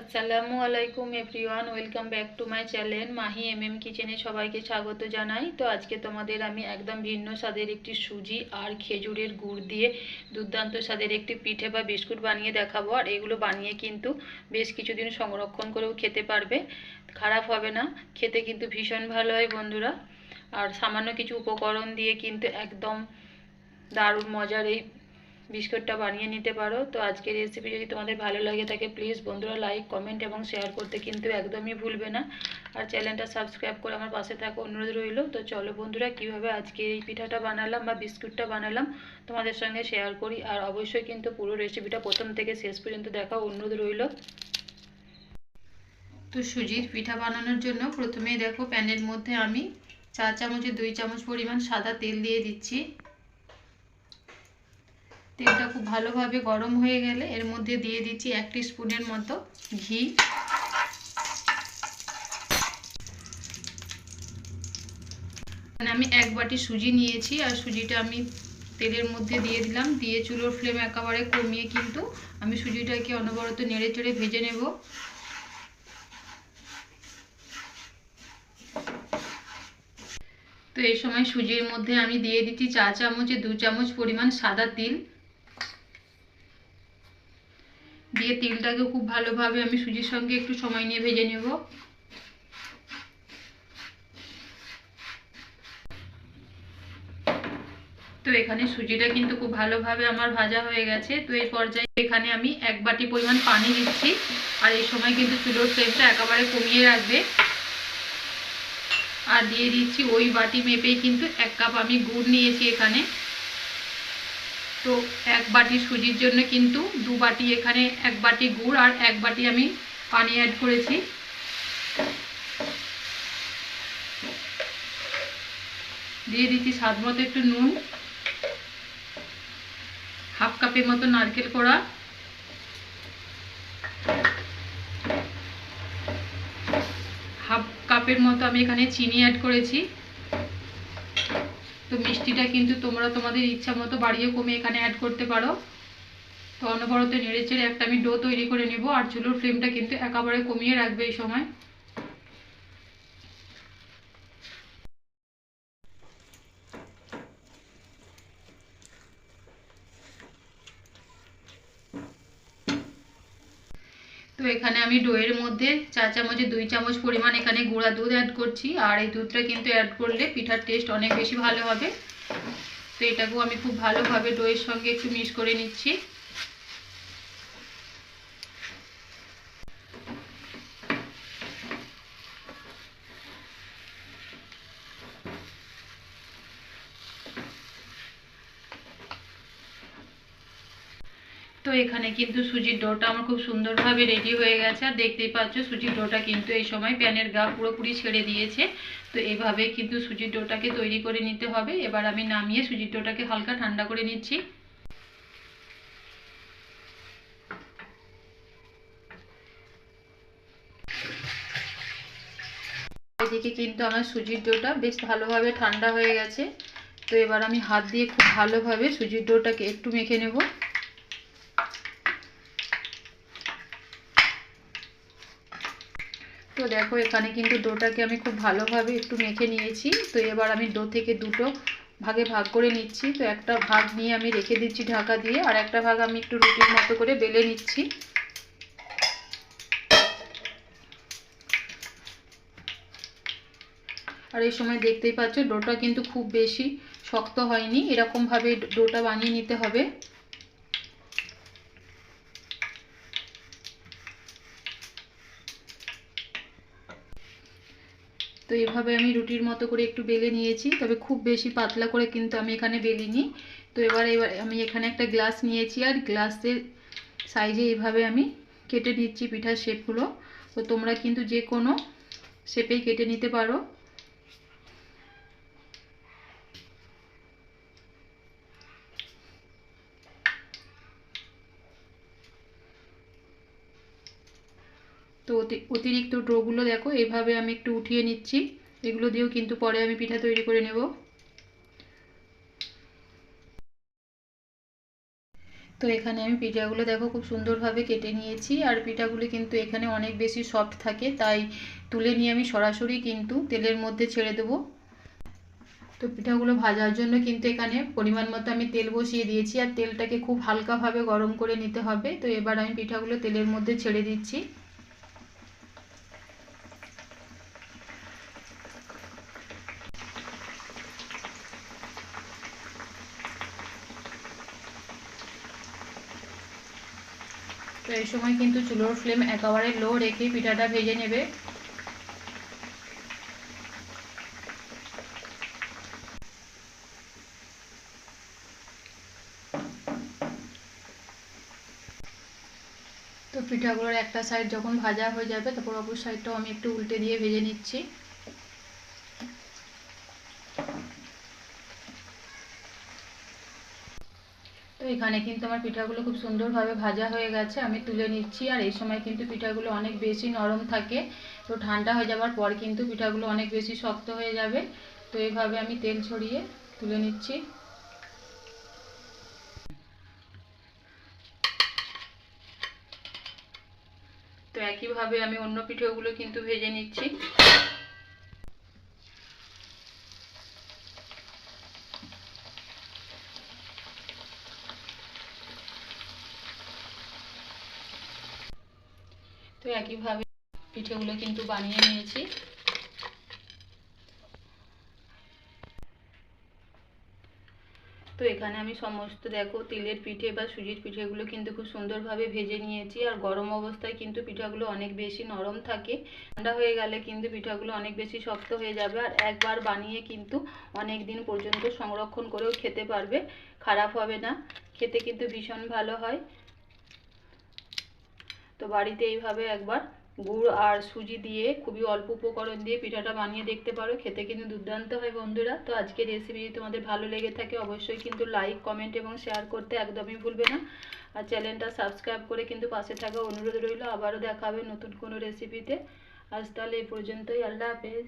আসসালামু আলাইকুম everyone, welcome back to my channel Mahi M M কিচেনে সবাইকে স্বাগত জানাই। তো আজকে তোমাদের আমি একদম ভিন্ন স্বাদের একটি সুজি আর খেজুরের গুড় দিয়ে দুর্দান্ত স্বাদের একটি পিঠে বা বিস্কুট বানিয়ে দেখাবো। আর এগুলো বানিয়ে কিন্তু বেশ কিছুদিন সংরক্ষণ করেও খেতে পারবে। খারাপ হবে না, খেতে কিন্তু ভীষণ ভালো হয় বন্ধুরা। আর সামান্য কিছু উপকরণ দিয়ে কিন্তু একদম দারুণ মজার এই বিস্কুটটা বানিয়ে নিতে পারো। তো আজকের রেসিপি যদি তোমাদের ভালো লাগে থাকে প্লিজ বন্ধুরা লাইক কমেন্ট এবং শেয়ার করতে কিন্তু একদমই ভুলবে না। আর চ্যানেলটা সাবস্ক্রাইব করে আমার পাশে থাকা, অনুরোধ রইল। তো চলো বন্ধুরা, কীভাবে আজকে এই পিঠাটা বানালাম বা বিস্কুটটা বানালাম তোমাদের সঙ্গে শেয়ার করি। আর অবশ্যই কিন্তু পুরো রেসিপিটা প্রথম থেকে শেষ পর্যন্ত দেখা অনুরোধ রইল। তো সুজির পিঠা বানানোর জন্য প্রথমেই দেখো, প্যানের মধ্যে আমি চা চামচে দুই চামচ পরিমাণ সাদা তেল দিয়ে দিচ্ছি। তেলটা খুব ভালোভাবে গরম হয়ে গেলে এর মধ্যে দিয়ে দিচ্ছি এক স্পুনের মতো ঘি। আমি এক বাটি সুজি নিয়েছি আর সুজিটা আমি তেলের মধ্যে দিয়ে দিলাম। দিয়ে চুলোর ফ্লেম একেবারে কমিয়ে কিন্তু আমি সুজিটাকে অনবরত নেড়ে চেড়ে ভেজে নেব। তো এই সময় সুজির মধ্যে আমি দিয়ে দিচ্ছি চা চামচে দু চামচ পরিমাণ সাদা তিল। দিয়ে তিলটাকে খুব ভালোভাবে আমি সুজির সঙ্গে একটু সময় নিয়ে ভেজে নেব। তো এখানে সুজিটা কিন্তু খুব ভালোভাবে আমার ভাজা হয়ে গেছে। তো এই পর্যায়ে এখানে আমি এক বাটি পরিমাণ পানি দিচ্ছি। আর এই সময় কিন্তু চুলোর ফ্লেমটা একেবারে কমিয়ে রাখবে। আর দিয়ে দিচ্ছি ওই বাটি মেপেই কিন্তু এক কাপ আমি গুড় নিয়েছি এখানে। তো এক বাটি সুজির জন্য কিন্তু দু বাটি এখানে এক বাটি গুড় আর এক বাটি আমি পানি অ্যাড করেছি। দিয়ে দিচ্ছি স্বাদ মতো একটু নুন। হাফ কাপের মতো নারকেল কোড়া। হাফ কাপের মতো আমি এখানে চিনি অ্যাড করেছি। তো মিষ্টিটা কিন্তু তোমরা তোমাদের ইচ্ছা মতো বাড়িয়ে কমে এখানে অ্যাড করতে পারো। তো অনবরত নেড়ে চেড়ে একটা আমি ডো তৈরি করে নেব, আর চুলোর ফ্লেমটা কিন্তু একেবারে কমিয়ে রাখবে এই সময়। তো এখানে আমি ডোয়ের মধ্যে চা চামচে দুই চামচ পরিমাণ এখানে গুঁড়া দুধ অ্যাড করছি। আর এই দুধটা কিন্তু অ্যাড করলে পিঠার টেস্ট অনেক বেশি ভালো হবে। তো এটাকেও আমি খুব ভালোভাবে ডোয়ের সঙ্গে একটু মিক্স করে নিচ্ছি। এখানে কিন্তু সুজির ডোটা আমার খুব সুন্দরভাবে রেডি হয়ে গেছে। আর দেখতেই পাচ্ছ সুজির ডোটা কিন্তু এই সময় প্যানের গা পুরোপুরি ছেড়ে দিয়েছে। তো এভাবে কিন্তু সুজির ডোটাকে তৈরি করে নিতে হবে। এবার আমি নামিয়ে সুজির ডোটাকে হালকা ঠান্ডা করে নিচ্ছি। এদিকে কিন্তু আমার সুজির ডোটা বেশ ভালোভাবে ঠান্ডা হয়ে গেছে। তো এবার আমি হাত দিয়ে খুব ভালোভাবে সুজির ডোটাকে একটু মেখে নেব। তো দেখো, এখানে কিন্তু ডোটাকে আমি খুব ভালোভাবে একটু মেখে নিয়েছি। তো এবার আমি ডো থেকে দুটো ভাগে ভাগ করে নিচ্ছি। তো একটা ভাগ নিয়ে আমি রেখে দিচ্ছি ঢাকা দিয়ে, আর একটা ভাগ আমি একটু রুটির মতো করে বেলে নিচ্ছি। আর এই সময় দেখতেই পাচ্ছ, ডোটা কিন্তু খুব বেশি শক্ত হয়নি। এরকমভাবে ডোটা বানিয়ে নিতে হবে। তো এভাবে আমি রুটির মতো করে একটু বেলে নিয়েছি, তবে খুব বেশি পাতলা করে কিন্তু আমি এখানে বেলিনি। তো এবার এবার আমি এখানে একটা গ্লাস নিয়েছি, আর গ্লাসের সাইজে এইভাবে আমি কেটে নিচ্ছি পিঠার শেপগুলো তো তোমরা কিন্তু যে কোনো শেপেই কেটে নিতে পারো। অতিরিক্ত ডোগুলো দেখো এইভাবে আমি একটু উঠিয়ে নিচ্ছি। এগুলো দিয়েও কিন্তু পরে আমি পিঠা তৈরি করে নেব। তো এখানে আমি পিঠাগুলো দেখো খুব সুন্দরভাবে কেটে নিয়েছি, আর পিঠাগুলো কিন্তু এখানে অনেক বেশি সফট থাকে, তাই তুলে নিয়ে আমি সরাসরি কিন্তু তেলের মধ্যে ছেড়ে দেবো। তো পিঠাগুলো ভাজার জন্য কিন্তু এখানে পরিমাণ মতো আমি তেল বসিয়ে দিয়েছি, আর তেলটাকে খুব হালকাভাবে গরম করে নিতে হবে। তো এবার আমি পিঠাগুলো তেলের মধ্যে ছেড়ে দিচ্ছি। তো এই সময় কিন্তু চুলোর ফ্লেম একেবারে লো রেখে পিঠাটা ভেজে নেবে। তো পিঠাগুলোর একটা সাইড যখন ভাজা হয়ে যাবে তারপর অপর সাইডটাও আমি একটু উল্টে দিয়ে ভেজে নিচ্ছি। এখানে কিন্তু আমার পিঠাগুলো খুব সুন্দরভাবে ভাজা হয়ে গেছে, আমি তুলে নিচ্ছি। আর এই সময় কিন্তু পিঠাগুলো অনেক বেশি নরম থাকে, তো ঠান্ডা হয়ে যাওয়ার পর কিন্তু পিঠাগুলো অনেক বেশি শক্ত হয়ে যাবে। তো এইভাবে আমি তেল ছড়িয়ে তুলে নিচ্ছি। তো একইভাবে আমি অন্য পিঠেগুলো কিন্তু ভেজে নিচ্ছি। তো একইভাবে পিঠেগুলো কিন্তু বানিয়ে নিয়েছি। তো এখানে আমি সমস্ত, দেখো, তিলের পিঠে বা সুজির পিঠেগুলো কিন্তু খুব সুন্দরভাবে ভেজে নিয়েছি। আর গরম অবস্থায় কিন্তু পিঠাগুলো অনেক বেশি নরম থাকে। ঠান্ডা হয়ে গেলে কিন্তু পিঠাগুলো অনেক বেশি শক্ত হয়ে যাবে। আর একবার বানিয়ে কিন্তু অনেক দিন পর্যন্ত সংরক্ষণ করেও খেতে পারবে। খারাপ হবে না। খেতে কিন্তু ভীষণ ভালো হয়। তো বাড়িতে এইভাবে একবার গুড় আর সুজি দিয়ে খুবই অল্প উপকরণ দিয়ে পিঠাটা বানিয়ে দেখতে পারো। খেতে কিন্তু দুর্দান্ত হয় বন্ধুরা। তো আজকের রেসিপি যদি তোমাদের ভালো লেগে থাকে, অবশ্যই কিন্তু লাইক কমেন্ট এবং শেয়ার করতে একদমই ভুলবে না। আর চ্যানেলটা সাবস্ক্রাইব করে কিন্তু পাশে থাকা অনুরোধ রইল। আবারও দেখা হবে নতুন কোনো রেসিপিতে আজ তাহলে এই পর্যন্তই। আল্লাহ হাফেজ।